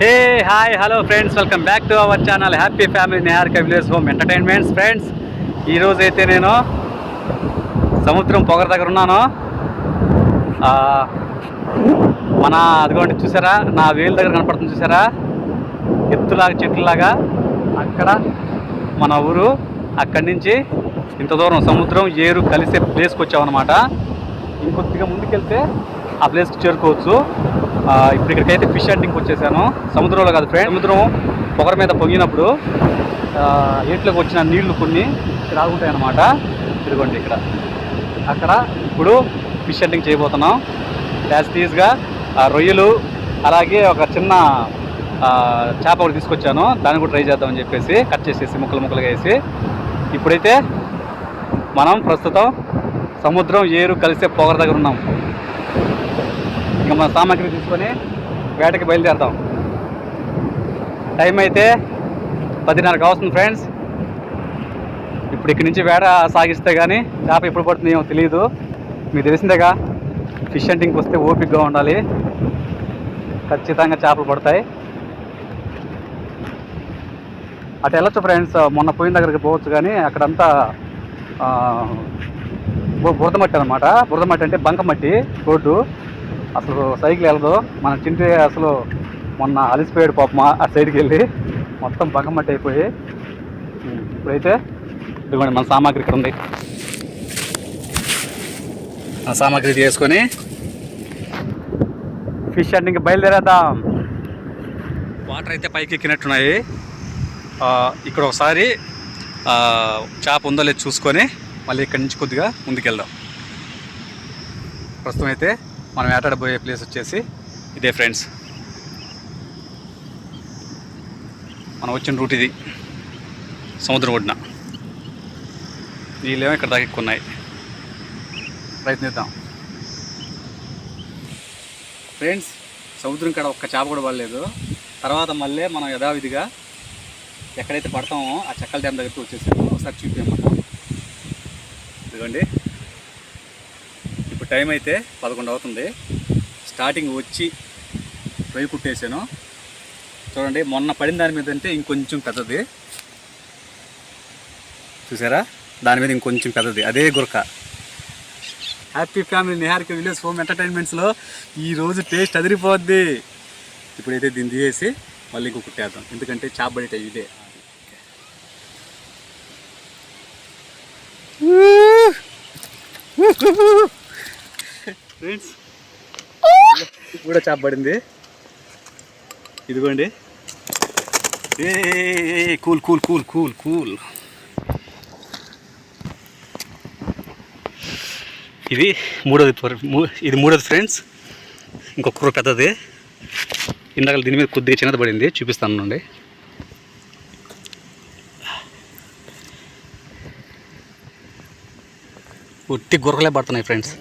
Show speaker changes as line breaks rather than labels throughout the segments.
Hey hi hello friends welcome back to our channel happy family Niharika village home entertainments friends ఈరోజు అయితే నేను సముద్రం పొగర దగ్గర ఉన్నాను. మన అదిగోండి చూసారా? నా వేలు దగ్గర కనపడుతుంది చూసారా? ఎత్తులాగా చెట్లులాగా అక్కడ మన ఊరు అక్కడి నుంచి ఇంత దూరం సముద్రం ఏరు కలిసే ప్లేస్కి వచ్చామన్నమాట. ఇంకొద్దిగా ముందుకెళ్తే ఆ ప్లేస్కి చేరుకోవచ్చు. ఇప్పుడు ఇక్కడికైతే ఫిష్ హంటింగ్కి వచ్చేసాను. సముద్రంలో కాదు ఫ్రెండ్ సముద్రం పొగర మీద పొంగినప్పుడు ఏట్లోకి వచ్చిన నీళ్ళు కొన్ని ఇక్కడ ఆగుంటాయి అన్నమాట ఇదిగోండి ఇక్కడ. అక్కడ ఇప్పుడు ఫిష్ హంటింగ్ చేయబోతున్నాం. యాజ్ రొయ్యలు అలాగే ఒక చిన్న చేప ఒకటి తీసుకొచ్చాను. దాన్ని కూడా ట్రై చేద్దామని చెప్పేసి కట్ చేసేసి ముక్కలు ముక్కలుగా వేసి. ఇప్పుడైతే మనం ప్రస్తుతం సముద్రం ఏరు కలిసే పొగర దగ్గర ఉన్నాం. ఇక మన సామాగ్రి తీసుకొని వేటకి బయలుదేరదాం. టైం అయితే పదిన్నరకు వస్తుంది ఫ్రెండ్స్. ఇప్పుడు ఇక్కడి నుంచి వేట సాగిస్తే కానీ చేప ఎప్పుడు పడుతుంది ఏమో తెలియదు మీకు తెలిసిందేగా ఫిష్ హంటింగ్కి వస్తే ఓపిక్గా ఉండాలి. ఖచ్చితంగా చేపలు పడతాయి. అటు వెళ్ళొచ్చు ఫ్రెండ్స్. మొన్న పోయిన దగ్గరికి పోవచ్చు కానీ అక్కడంతా బురద మట్టి అనమాట బురద మట్టి అంటే బంకమట్టి రోడ్డు. అసలు సైకిల్ వెళ్ళదు. మన చింటి అసలు మొన్న అలిసిపోయాడు పాపం ఆ సైడ్కి వెళ్ళి. మొత్తం పగమట్టి అయిపోయి. ఇప్పుడైతే ఇదిగోండి మన సామాగ్రి ఇక్కడ ఉంది. ఆ సామాగ్రి చేసుకొని ఫిష్ హంటింగ్కి బయలుదేరేద్దాం. వాటర్ అయితే పైకి ఎక్కినట్టున్నాయి. ఇక్కడ ఒకసారి చేప ఉందో లేదో చూసుకొని మళ్ళీ ఇక్కడి నుంచి కొద్దిగా ముందుకెళ్దాం. ప్రస్తుతం అయితే మనం వేటాడబోయే ప్లేస్ వచ్చేసి ఇదే ఫ్రెండ్స్ మనం వచ్చిన రూట్ ఇది. సముద్రం ఒడ్డున. నీళ్ళేమో ఇక్కడ దాకా ఎక్కువ ఉన్నాయి. ప్రయత్నిద్దాం. ఫ్రెండ్స్ సముద్రం కాడ ఒక్క చేప కూడా పడలేదు. తర్వాత మళ్ళీ మనం యథావిధిగా ఎక్కడైతే పడతామో ఆ చెక్కల డ్యామ్ దగ్గరికి వచ్చేసాము ఒకసారి చూపించమాట ఇదిగోండి. ఇప్పుడు టైం అయితే పదకొండు అవుతుంది. స్టార్టింగ్ వచ్చి రొయ్యి కుట్టేసాను. చూడండి మొన్న పడిన దాని మీద అంటే ఇంకొంచెం పెద్దది. చూసారా? దాని మీద ఇంకొంచెం పెద్దది. అదే గురక. Happy family Niharika village home ఎంటర్టైన్మెంట్స్లో ఈరోజు టేస్ట్ అదిరిపోద్ది. ఇప్పుడైతే దీన్ని తీసేసి మళ్ళీ ఇంకో కుట్టేద్దాం. ఎందుకంటే చేప Woo-hoo-hoo! ఫ్రెండ్స్ కూడా చేప పడింది ఇదిగోండి ఏ cool cool cool cool cool. ఇది మూడోది ఇది మూడోది ఫ్రెండ్స్ ఇంకొక పెద్దది. ఇందాక దీని మీద కొద్దిగా చిన్నది పడింది. చూపిస్తాను నుండి ఉట్టి గుర్రలే పడుతున్నాయి ఫ్రెండ్స్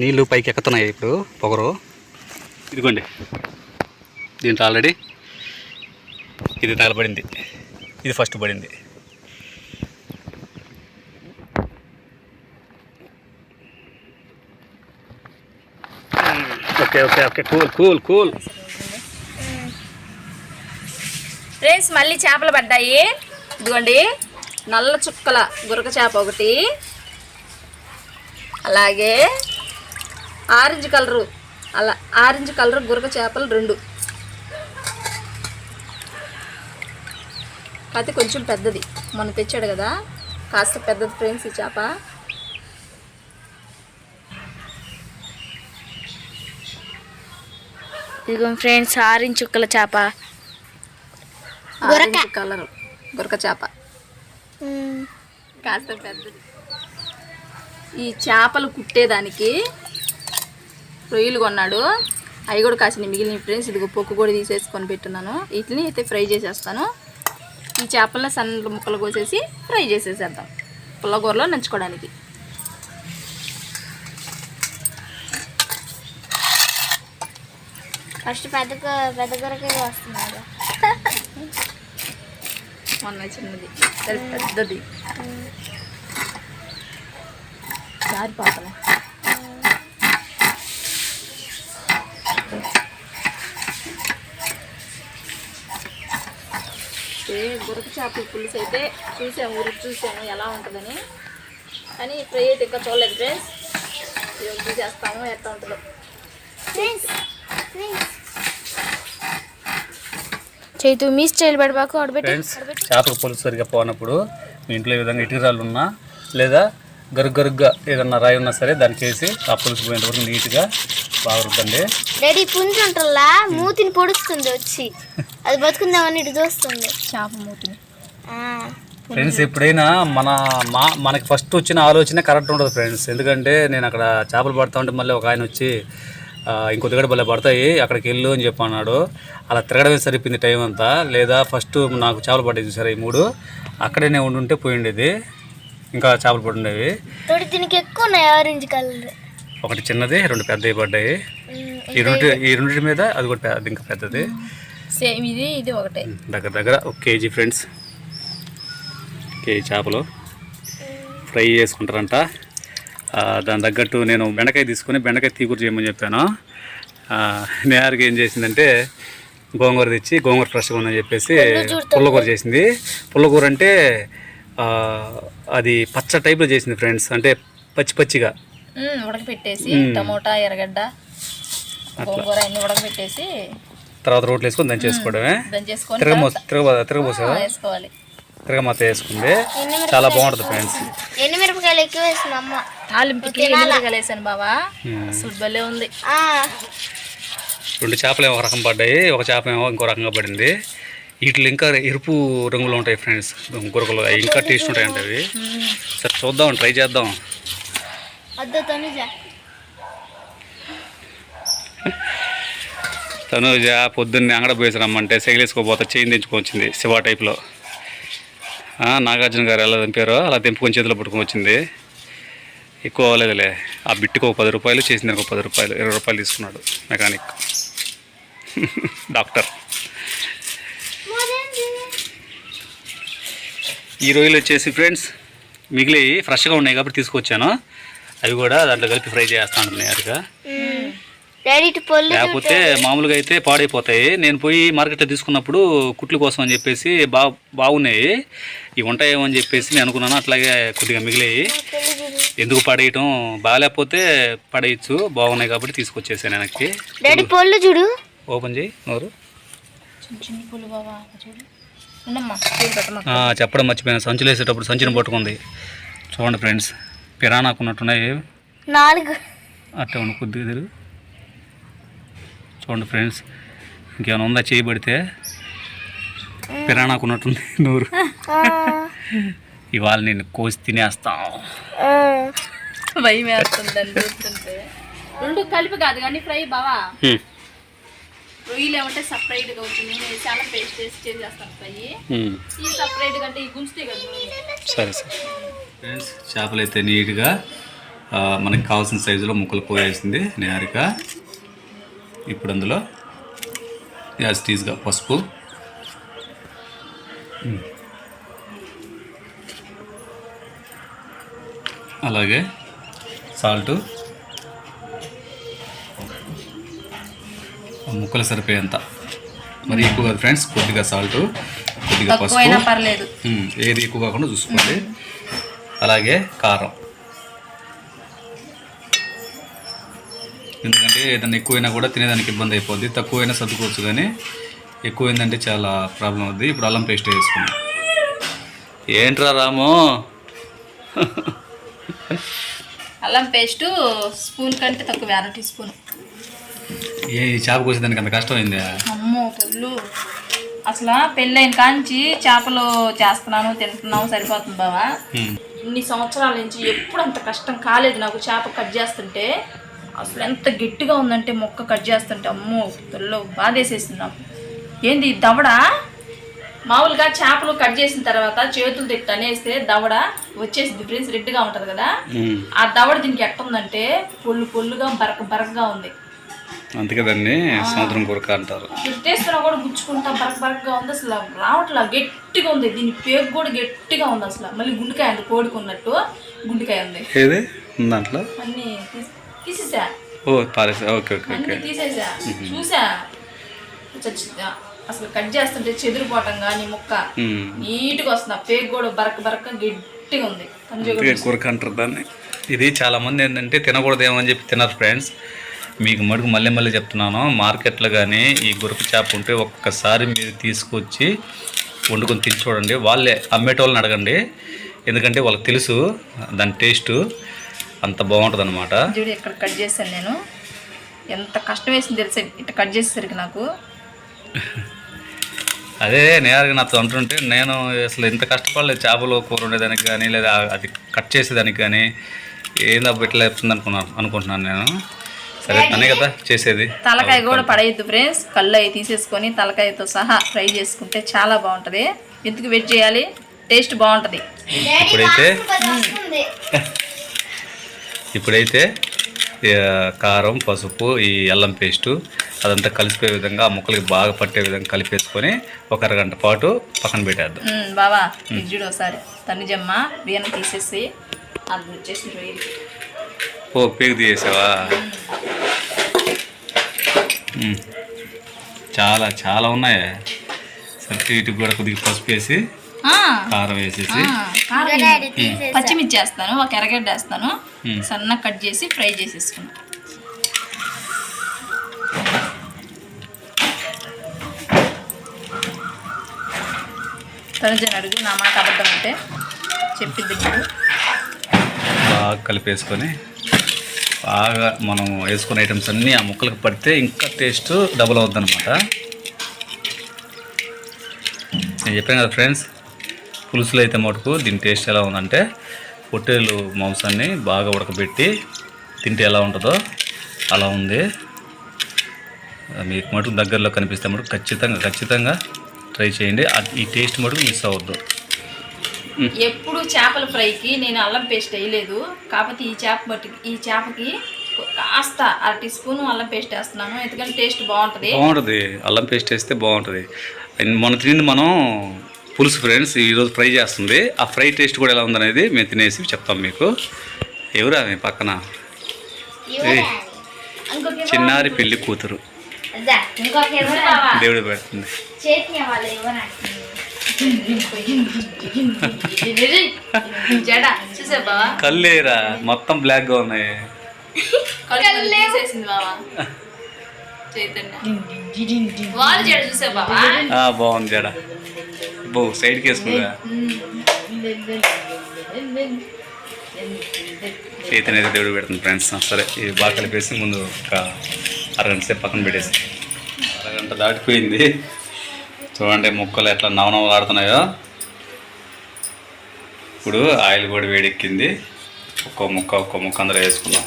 నీళ్ళు పైకి ఎక్కుతున్నాయి ఇప్పుడు పొగరు. ఇదిగోండి. దీంట్లో ఆల్రెడీ ఇది తగలబడింది. ఇది ఫస్ట్ పడింది. Okay okay okay cool cool cool
friends మళ్ళీ చేపలు పడ్డాయి. ఇదిగోండి. నల్ల చుక్కల గురక చేప ఒకటి. అలాగే ఆరెంజ్ కలరు. అలా ఆరెంజ్ కలర్ గురక చేపలు రెండు. కాకపోతే కొంచెం పెద్దది. మొన్న తెచ్చాడు కదా. కాస్త పెద్దది ఫ్రెండ్స్ ఈ చేప.
ఇదిగో ఫ్రెండ్స్ ఆరెంజ్ చుక్కల చేప.
ఆరెంజ్ కలర్ గురక చేప. కాస్త పెద్దది. ఈ చేపలు కుట్టేదానికి రొయ్యలు కొన్నాడు. అవి కూడా కాసిన మిగిలిన ఫ్రెండ్స్ ఇదిగో పొక్కు కూడా తీసేసుకొని పెట్టున్నాను. వీటిని అయితే ఫ్రై చేసేస్తాను. ఈ చేపలను సన్న ముక్కలు కోసేసి ఫ్రై చేసేసేద్దాం. పుల్లగూరలో నంచుకోవడానికి.
ఫస్ట్ పెద్ద పెద్ద గురకే వస్తున్నాడు
మొన్న చిన్నది. పెద్దది. జారిపోతలే. ఉడక చేపల పులుసు అయితే చూసాము రుచి చూసాము ఎలా ఉంటుందని. కానీ ఫ్రై అయితే ఇంకా చూడలేదు ఫ్రెండ్స్. ఈరోజు చూసేస్తాము ఎట్లా ఉంటుందో.
చేతు మీ స్టైల్ పడబాకు ఆడబెట్టి
ఫ్రెండ్స్ చేపల పులుసు సరిగా పోనప్పుడు మీ ఇంట్లో ఈ విధంగా ఇటుకరాళ్ళు ఉన్నా లేదా గరుగ్ గరుగ్గా ఏదన్నా రాయి ఉన్నా సరే దానికి వేసి ఆ పులుసు పోయేంత వరకు నీట్గా బాగా రుద్దండి
డాడీ పుంజు ఉంటుందా మూతిని పొడుస్తుంది వచ్చి. అది బతుకుందామని ఇటు చూస్తుంది.
చేప మూతిని.
ఆ,
ఫ్రెండ్స్ ఎప్పుడైనా మన మా మనకి ఫస్ట్ వచ్చిన ఆలోచన కరెక్ట్ ఉండదు ఫ్రెండ్స్. ఎందుకంటే నేను అక్కడ చేపలు పడతా ఉంటే మళ్ళీ ఒక ఆయన వచ్చి ఆ, ఇంకో దగ్గర భలే పడతాయి అక్కడికి వెళ్ళు అని చెప్పి అన్నాడు అలా తిరగడమే సరిపోయింది టైం అంతా. లేదా ఫస్ట్ నాకు చేపలు పడ్డాయి చూసారా ఈ మూడు. అక్కడే నేను ఉండుంటే పోయి ఉండేది ఇంకా చేపలు పడి ఉండేవి
ఎక్కువ ఉన్నాయి ఆరెంజ్ కలర్
ఒకటి చిన్నది రెండు పెద్దవి పడ్డాయి. ఈ రెండు ఈ రెండింటి మీద అది కూడా పెద్ద ఇంకా పెద్దది.
సేమ్ ఇది ఇది ఒకటే.
దగ్గర దగ్గర ఒక కేజీ ఫ్రెండ్స్. కేజీ చేపలు. ఫ్రై చేసుకుంటారంట. దాని తగ్గట్టు నేను బెండకాయ తీసుకుని బెండకాయ తీకూర చేయమని చెప్పాను. నేహారికి ఏం చేసిందంటే గోంగూర తెచ్చి గోంగూర ఫ్రెష్గా ఉందని చెప్పేసి పుల్లకూర చేసింది. పుల్లకూర అంటే అది పచ్చ టైప్లో చేసింది ఫ్రెండ్స్. అంటే పచ్చి పచ్చిగా.
ఉడకపెట్టేసి టమోటా ఎర్రగడ్డ గోంగూర అన్ని ఉడకపెట్టేసి
తర్వాత రోట్లు వేసుకొని దంచి వేసుకోవడమే
దంచేసుకొని
తిరగమో తిరగ తిరగబోసావా
వేసుకోవాలి.
తిరగమాత వేసుకుంది. చాలా బాగుంటుంది ఫ్రెండ్స్.
ఎన్ని మిరపకాయలు ఎక్కువ వేసింది అమ్మ?
తాలింపుకి ఎల్లుల్లిపాయలు వేసాను బావా? సూట్ భలే ఉంది.
ఆ,
రెండు చేపలు ఏమో ఒక రకం పడ్డాయి ఒక చేప ఏమో ఇంకో రకంగా పడింది. వీటిలో ఇంకా ఎరుపు రంగులో ఉంటాయి ఫ్రెండ్స్. గురకలు అవి ఇంకా టేస్ట్ ఉంటాయి అంటే అవి సరే చూద్దాం ట్రై చేద్దాం.
తనుజ.
తనుజ పొద్దున్నే అంగడ పోయేసి రమ్మంటే సెగిలేసుకోపోతా చేయి తెంచుకొచ్చింది శివ టైప్లో నాగార్జున గారు ఎలా దింపారో అలా దింపుకొని చేతిలో పట్టుకొని వచ్చింది. ఎక్కువ అవ్వలేదులే. ఆ బిట్టుకు ఒక పది రూపాయలు చేసింది ఒక పది రూపాయలు ఇరవై రూపాయలు తీసుకున్నాడు మెకానిక్. డాక్టర్. ఈ రోజులు వచ్చేసి ఫ్రెండ్స్ మిగిలి ఫ్రెష్గా ఉన్నాయి కాబట్టి తీసుకొచ్చాను. అవి కూడా దాంట్లో కలిపి ఫ్రై నేరుగా
ఇటు పొల్లు
లేకపోతే మామూలుగా అయితే పాడైపోతాయి. నేను పోయి మార్కెట్లో తీసుకున్నప్పుడు కుట్లు కోసం అని చెప్పేసి బా బాగున్నాయి. ఇవి ఉంటాయేమో అని చెప్పేసి నేను అనుకున్నాను. అట్లాగే కొద్దిగా మిగిలాయి. ఎందుకు పడేయటం బాగాలేకపోతే పడేయచ్చు. బాగున్నాయి కాబట్టి తీసుకొచ్చేసాను వెనక్కి.
చూడు.
ఓపెన్ చేయి నోరు.
చిన్న చిన్న పులు బావా చూడు. ఉండమ్మా చూడు పెట్టమ్మా.
ఆ, చెప్పడం మర్చిపోయాను. సంచులు వేసేటప్పుడు సంచిని పట్టుకుంది. చూడండి ఫ్రెండ్స్. పిరానాకు ఉన్నట్టున్నాయి
నాలుగు.
అట్లా ఉండి కొద్దిగా తిరుగు. చూడండి ఫ్రెండ్స్ ఇంకేమైనా ఉందా చేయబడితే పిరానాకు ఉన్నట్టుంది నూరు. ఇవాళ నేను కోసి తినేస్తాం.
భయం వేస్తుందండి చూస్తుంటే. రెండు కలిపి కాదు కానీ ఫ్రై బావా? రొయ్యలు ఏమంటే సపరేట్గా అవుతుంది నేను చాలా పేస్ట్ వేసి ఫ్రై
హ్మ్.
ఈ సపరేట్ కంటే ఈ గుంజితే కదా.
సరే సరే ఫ్రెండ్స్ చేపలు అయితే నీట్గా మనకి కావాల్సిన సైజులో ముక్కలు పోయేసింది నేరుగా ఇప్పుడు అందులో యాజ్ టీజ్గా పసుపు. అలాగే సాల్టు ముక్కలు సరిపోయేంత. మరి ఎక్కువ కాదు ఫ్రెండ్స్ కొద్దిగా సాల్టు కొద్దిగా పసుపు. ఏది ఎక్కువ కాకుండా చూసుకోండి. అలాగే కారం. ఎందుకంటే ఏదైనా ఎక్కువైనా కూడా తినేదానికి ఇబ్బంది అయిపోద్ది. తక్కువైనా సర్దుకోవచ్చు కానీ ఎక్కువైందంటే చాలా ప్రాబ్లం అవుద్ది. ఇప్పుడు అల్లం పేస్ట్ వేసుకున్నాం ఏంట్రా రాము?
అల్లం పేస్ట్ స్పూన్ కంటే తక్కువ అర టీ స్పూన్.
ఏ చేప కోసేదానికి అంత కష్టమైందా?
అమ్మో పుల్లు అసలు పెళ్ళైన కాంచి చేపలు చేస్తున్నాను తింటున్నాము సరిపోతుంది బావా. ఇన్ని సంవత్సరాల నుంచి ఎప్పుడు అంత కష్టం కాలేదు నాకు చేప కట్ చేస్తుంటే. అసలు ఎంత గట్టిగా ఉందంటే మొక్క కట్ చేస్తుంటే అమ్మో పిల్లలు బాధేసేసింది నాకు ఏంది దవడ? మామూలుగా చేపలు కట్ చేసిన తర్వాత చేతులు తిట్టి అనేస్తే దవడ వచ్చేసింది ఫ్రెండ్స్ రెడ్గా ఉంటుంది కదా. ఆ దవడ దీనికి ఎట్టుందంటే పొల్లు పొల్లుగా బరక బరకగా ఉంది.
అందుకే దాన్ని సముద్రం కొరక అంటారు.
తిట్టేస్తున్నా కూడా గుచ్చుకుంటా బరక బరకగా ఉంది అసలు. రావట్లా గట్టిగా ఉంది. దీని పేగు కూడా గట్టిగా ఉంది అసలు. మళ్ళీ గుండెకాయ ఉంది కోడికి ఉన్నట్టు గుండెకాయ ఉంది.
ఏది? దాంట్లో?
అన్నీ తీస్- తీసేసా.
ఓ పారేసా. ఓకే ఓకే
అన్నీ
ఓకే.
తీసేసా. చూసా. చచ్చిందా అసలు కట్ చేస్తుంటే చెదిరిపోవటం కానీ ముక్క. నీట్గా వస్తుంది. పేగు కూడా బరక బరక గట్టిగా ఉంది.
కూరక అంటారు దాన్ని. ఇది చాలా మంది ఏంటంటే తినకూడదేమో అని చెప్పి తినరు ఫ్రెండ్స్. మీకు మటుకు మళ్ళీ మళ్ళీ చెప్తున్నాను. మార్కెట్లో కానీ ఈ గురక చేప ఉంటే ఒక్కసారి మీరు తీసుకొచ్చి వండుకొని తిని చూడండి. వాళ్ళే అమ్మేటోళ్ళని అడగండి. ఎందుకంటే వాళ్ళకి తెలుసు దాని టేస్ట్. అంత బాగుంటుంది అనమాట
చూడు ఇక్కడ కట్ చేశాను నేను. ఎంత కష్టం వేసింది తెలుసా? ఇట్లా కట్ చేసేసరికి నాకు.
అదే నేరుగా నాతో అంటుంటే నేను అసలు ఇంత కష్టపడలేదు చేపలు కూర ఉండేదానికి కానీ లేదా అది కట్ చేసేదానికి కానీ ఏందబ్బా ఇట్లా చెప్తుంది అనుకున్నాను అనుకుంటున్నాను నేను. సరే తనే కదా చేసేది.
తలకాయ కూడా పడేయద్దు ఫ్రెండ్స్ కళ్ళు అవి తీసేసుకొని తలకాయతో సహా ఫ్రై చేసుకుంటే చాలా బాగుంటుంది. ఎందుకు వెయిట్ చేయాలి? టేస్ట్ బాగుంటుంది.
ఇప్పుడైతే ఇప్పుడైతే కారం పసుపు ఈ అల్లం పేస్టు అదంతా కలిసిపోయే విధంగా ఆ ముక్కలకి బాగా పట్టే విధంగా కలిపేసుకొని ఒక అరగంట పాటు పక్కన పెట్టేద్దాం.
ఇది చూడు ఒకసారి. తనిజమ్మ బియ్యం తీసేసి అందులో వచ్చేసి
ఓ పేగు తీసేసావా. చాలా చాలా ఉన్నాయి. సరే వీటికి కూడా కొద్దిగా పసుపు వేసి
ఆ,
కారం వేసేసి.
పచ్చిమిర్చి వేస్తాను ఒక ఎర్రగడ్డ వేస్తాను.
మ్మ్.
సన్నగా కట్ చేసి ఫ్రై చేసేసుకున్నాను తనుజని అడుగు నా మాట అబద్ధం అంటే చెప్పిద్ది.
బాగా కలిపేసుకొని బాగా మనం వేసుకునే ఐటమ్స్ అన్నీ ఆ ముక్కలకు పడితే ఇంకా టేస్ట్ డబుల్ అవుద్ది అనమాట నేను చెప్పాను కదా ఫ్రెండ్స్ పులుసులు అయితే మటుకు దీని టేస్ట్ ఎలా ఉందంటే పొట్టేలు మాంసాన్ని బాగా ఉడకబెట్టి తింటే ఎలా ఉంటుందో అలా ఉంది. మీకు మటుకు దగ్గరలో కనిపిస్తే మటుకు ఖచ్చితంగా ఖచ్చితంగా ట్రై చేయండి. ఈ టేస్ట్ మటుకు మిస్ అవ్వద్దు.
ఎప్పుడు చేపల ఫ్రైకి నేను అల్లం పేస్ట్ వేయలేదు. కాకపోతే ఈ చేప బట్టి ఈ చేపకి కాస్త అర టీ స్పూన్ అల్లం పేస్ట్ వేస్తున్నాను. ఎందుకంటే టేస్ట్ బాగుంటుంది.
బాగుంటుంది. అల్లం పేస్ట్ వేస్తే బాగుంటుంది. అండ్ మొన్న తినింది మనం పులుసు ఫ్రెండ్స్. ఈరోజు ఫ్రై చేస్తుంది. ఆ ఫ్రై టేస్ట్ కూడా ఎలా ఉందనేది మేము తినేసి చెప్తాం మీకు. ఎవరు ఆమె పక్కన? చిన్నారి పెళ్ళి కూతురు.
అదా ఇంకొక ఎవరు?
దేవుడు పెడుతుంది. కల్లేరా మొత్తం ఉన్నాయి.
చూసా బావా.
ఆ, బాగుంది జడ. బో సైడ్కి వేసుకుందా చైతన్య అయితే దేవుడు పెడుతుంది ఫ్రెండ్స్ సరే ఇది బాగా కలిపేసి ముందు ఒక అరగంట సేపు పక్కన పెట్టేసి. అరగంట దాటిపోయింది. చూడండి ముక్కలు ఎట్లా నవనవలాడుతున్నాయో. ఇప్పుడు ఆయిల్ కూడా వేడెక్కింది. ఒక్కో ముక్క ఒక్కో ముక్క అందరూ వేసుకున్నాం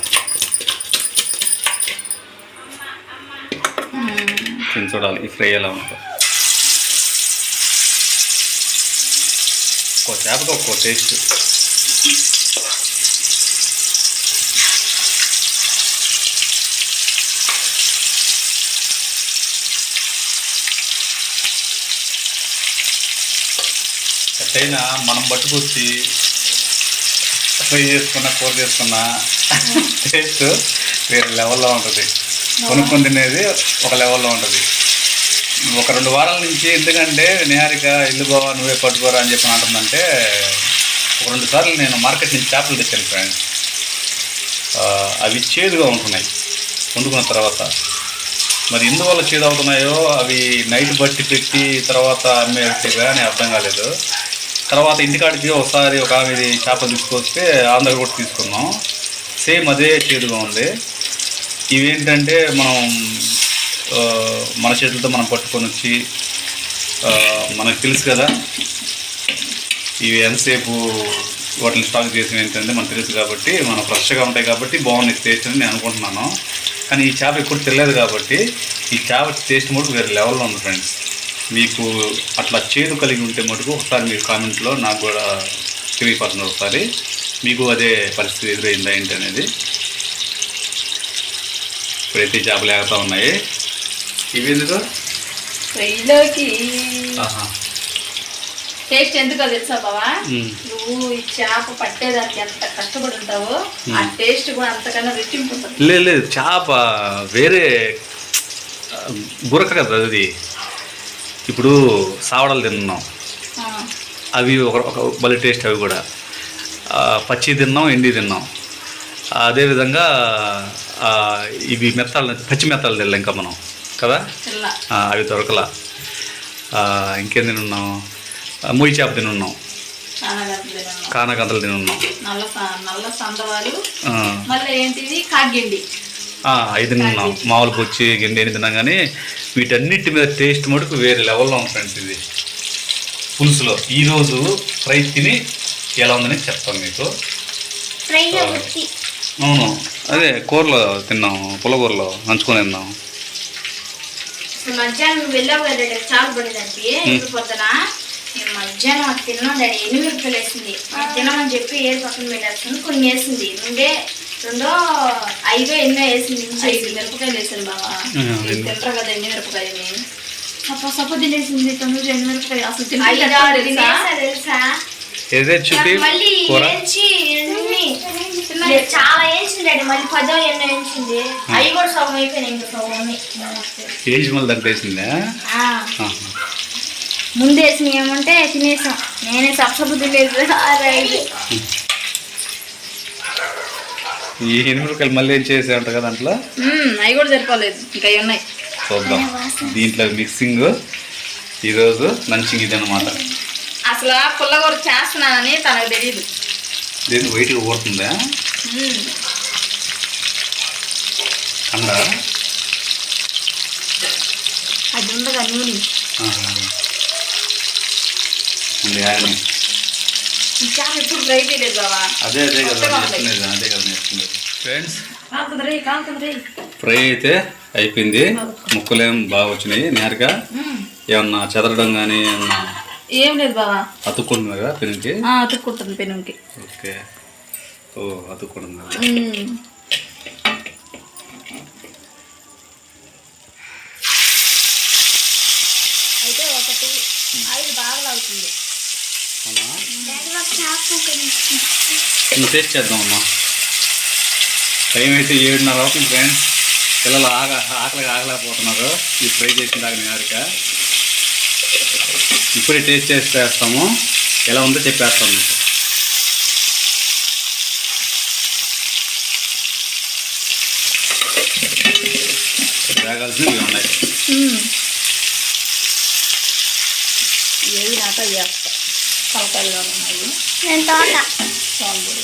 తిని చూడాలి ఈ ఫ్రై ఎలా ఉంటుంది ఒక్కో చేపకు ఒక్కో టేస్ట్. ఎట్టయినా మనం పట్టుకొచ్చి ఫ్రై చేసుకున్న కూర చేసుకున్న టేస్ట్ వేరే లెవెల్లో ఉంటుంది. కొనుక్కొని తినేది ఒక లెవెల్లో ఉంటుంది. ఒక రెండు వారాల నుంచి ఎందుకంటే నిహారిక ఇల్లు బావా నువ్వే పట్టుకోరా అని చెప్పి అంటుందంటే ఒక రెండు సార్లు నేను మార్కెట్ నుంచి చేపలు తెచ్చాను ఫ్రెండ్స్. అవి చేదుగా ఉంటున్నాయి. వండుకున్న తర్వాత. మరి ఎందువల్ల చేదు అవుతున్నాయో అవి నైట్ బట్టి పెట్టి తర్వాత అమ్మేస్తే కానీ అర్థం కాలేదు. తర్వాత ఇంటికాడికి ఒకసారి ఒక ఆమె చేపలు తీసుకొస్తే ఆంధ్ర కూడా తీసుకున్నాం. సేమ్ అదే చేదుగా ఉంది. ఇవేంటంటే మనం మన చేతులతో మనం పట్టుకొని వచ్చి మనకు తెలుసు కదా ఇవి ఎంతసేపు వాటిని స్టాక్ చేసిన ఏంటంటే మనకు తెలుసు కాబట్టి మనం ఫ్రెష్గా ఉంటాయి కాబట్టి బాగుంది టేస్ట్ అని నేను అనుకుంటున్నాను. కానీ ఈ చేప ఎప్పుడు తెలియదు కాబట్టి ఈ చేప టేస్ట్ మటుకు వేరే లెవెల్లో ఉంది ఫ్రెండ్స్ మీకు అట్లా చేదు కలిగి ఉంటే మటుకు ఒకసారి మీరు కామెంట్లో నాకు కూడా తెలియపడుతుంది ఒకసారి. మీకు అదే పరిస్థితి ఎదురైందా ఏంటి అనేది. ఈ చేపలు ఎగుతా ఉన్నాయి. ఇవి ఎందుకు.
టేస్ట్ ఎందుకో తెలుసా బావా. నువ్వు ఈ చేప పట్టేదానికి ఎంత కష్టపడి ఉంటావో ఆ టేస్ట్ కూడా అంతకన్నా రెట్టింపు
లేదు లేదు చేప వేరే ఆ, గురక కదా అది. ఇప్పుడు సావడలు తిన్నాం. అవి ఒక ఒక భలే టేస్ట్ అవి కూడా. పచ్చి తిన్నాం ఎండి తిన్నాం. అదేవిధంగా ఇవి మెత్తాలు పచ్చి మెత్తాలు తినలే ఇంకా మనం కదా? అవి దొరకలా. ఇంకేం తినున్నాం? ముయ్యి చేప తినున్నాం.
తిన్నాను.
కానగంతలు తినున్నాం.
నల్ల స- నల్ల సందవాలు
ఆ,
మళ్ళీ ఏంటిది? కాగ్గిండి.
ఆ, అవి తిన్నాం మామూలు బొచ్చి గిండి అని తిన్నాం కానీ వీటన్నిటి మీద టేస్ట్ మటుకు వేరే లెవెల్లో ఉంది ఫ్రెండ్స్ ఇది. పులుసులో. ఈరోజు ఫ్రై తిని ఎలా ఉందని చెప్తాను మీకు. అవును. అదే కూరలో తిన్నాం పుల్లకూరలో నంచుకొని తిన్నాం.
మధ్యాహ్నం వెళ్ళావు కదా చాలు పడేదానికి ఇప్పుడు పొద్దున? నేను మధ్యాహ్నం అది తిన్నాను డాడీ ఎన్ని మిరపకాయలు వేసింది తినమని చెప్పి ఏది పక్కన పెట్టేస్తుంది కొన్ని వేసింది. రెండే రెండో ఐదో ఎన్నో వేసింది
ఐదు మిరపకాయలు వేసాను బావా. తింటారు కదా ఎన్ని మిరపకాయని సప్ప సప్ప తినేసింది తొమ్మిది ఎన్ని మిరపకాయ అసలు తెలుసా?
ఏదే చూపి?
మళ్ళీ
కూర?
చాలా వేసింది డాడీ. మళ్ళీ పదో ఎన్నో వేసింది అవి కూడా సగం అయిపోయినాయి ఇంకా సగం
ఏజ్ మళ్ళీ.
ముందు వేసినవి ఏమంటే తినేసాం. నేనే సప్సపు తినేసి
ఈ ఎనిమిరకాయలు మళ్ళీ ఏం చేసాయంట కదా దాంట్లో?
అవి కూడా సరిపోలేదు. ఇంకా అవి ఉన్నాయి.
చూద్దాం. దీంట్లో మిక్సింగ్. ఈరోజు లంచింగ్ ఇది అనమాట
అసలు పుల్లగూర చేస్తున్నానని తనకు తెలియదు
దీన్ని పోతుందా
మ్మ్.
కండ
అది ఉండగా నూనె? బావా.
అదే అదే కదా. నేర్చుకునేది అదే కదా నేర్చుకునేది. ఫ్రెండ్స్. ఫ్రై అయితే అయిపోయింది. ముక్కలేం బాగా వచ్చినాయి. నేరుగా ఏమన్నా చెదరడం కానీ ఏమన్నా
ఏం లేదు బావా.
అతుక్కుంటుంది కదా పెనుకి?
ఆ, అతుక్కుంటుంది పెనుకి.
ఓకే. ఓ అతుక్కుంటుంది నువ్వు చేద్దామమ్మా టైం అయితే ఏడున్నర అవుతుంది ఫ్రెండ్స్ పిల్లలు ఆగ ఆకలిగా ఆగలేకపోతున్నారు. ఈ ఫ్రై చేసిన దాకా నేరుక ఇప్పుడే టేస్ట్ చేసి చేస్తాము ఎలా ఉందో చెప్పేస్తాం మీకు. వేగాల్సినవి ఇవి ఉన్నాయి.
ఏవి నాక తలకాయలుగా ఉన్నాయి
నేను తోట.
సాంబూరు.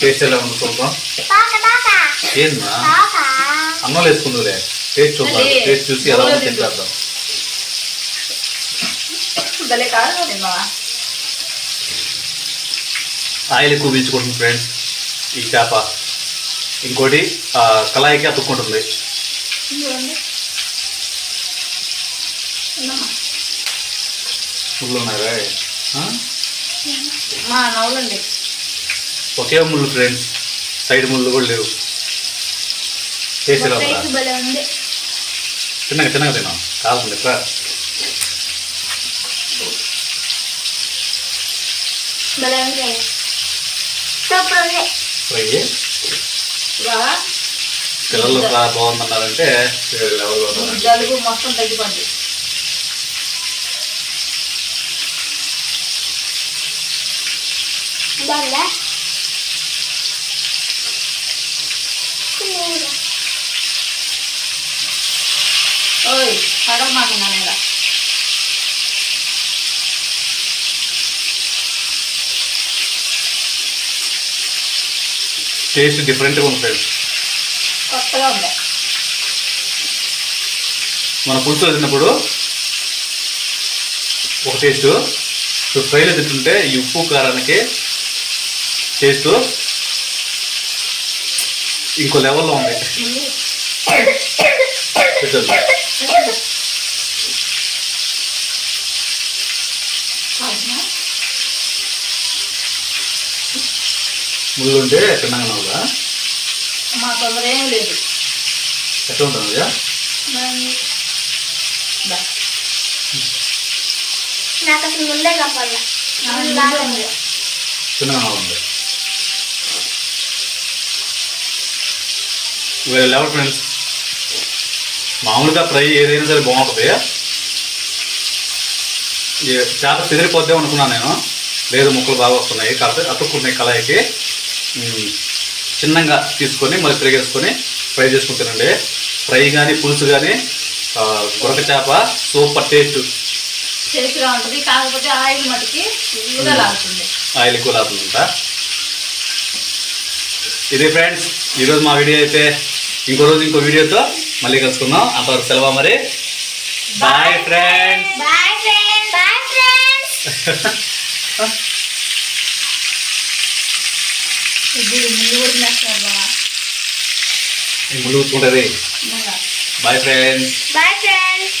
టేస్ట్ ఎలా ఉంది చూద్దాం ఏందా?
తోట.
అన్నం వేసుకుందులే. టేస్ట్ చూద్దాం. టేస్ట్ చూసి ఎలా ఉందో
తింటూ.
ఆయిల్ ఎక్కువ పీల్చుకుంటుంది ఫ్రెండ్స్ ఈ చేప. ఇంకోటి కళాయికి అతుక్కుంటుంది. ముళ్ళు ఉన్నారా?
మా నవ్వులండి.
ఒకే ముళ్ళు ఫ్రెండ్స్ సైడ్ ముళ్ళు కూడా లేవు. ఉంది? చిన్నగా చిన్నగా తిన్నాం. కాల్సింది సార్ ఫ్రై
బావా
పిల్లలు బాగుందన్నారంటే
జలుబు మొత్తం తగ్గిపోద్ది ఓయ్ నేల
టేస్ట్ డిఫరెంట్గా ఉంది. ఫ్రెండ్స్
కొత్తగా ఉంది
మన పులుసు తిన్నప్పుడు ఒక టేస్ట్ ఫ్రైలో తింటుంటే ఈ ఉప్పు కారానికి టేస్ట్ ఇంకో లెవెల్లో ఉంది. చూద్దాం. ముళ్ళు ఉంటే చిన్నగా ఉందా
మా తొందర ఏం లేదు.
ఎట్లా ఉంటుంది.
నాకు అసలు ముందే కాపాడాల
ఆ, ముందే ఉంది.
చిన్నగా ఉంది. వేరే లెవెల్ ఫ్రెండ్స్ మామూలుగా ఫ్రై ఏదైనా సరే బాగుంటుంది. చేప చెదిరిపోద్దే అనుకున్నాను నేను. లేదు ముక్కలు బాగా వస్తున్నాయి. కాకపోతే అతుక్కున్నాయి కళాయికి. చిన్నగా తీసుకొని మళ్ళీ తిరిగేసుకొని ఫ్రై చేసుకుంటానండి. ఫ్రై కానీ పులుసు కానీ గురక చేప సూపర్ టేస్ట్.
టేస్ట్గా ఉంటుంది. కాకపోతే ఆయిల్ మటుకి
ఆయిల్ ఎక్కువ లాగుతుందంట ఇది ఫ్రెండ్స్ ఈరోజు మా వీడియో అయితే ఇంకో రోజు ఇంకో వీడియోతో మళ్ళీ కలుసుకుందాం. అంతవరకు సెలవు మరి. Bye friends
bye friend bye friends
ఇది ముందు కూడా తినేస్తున్నారు బావ.
ముందు బాయ్ ఫ్రెండ్స్
బాయ్ ఫ్రెండ్స్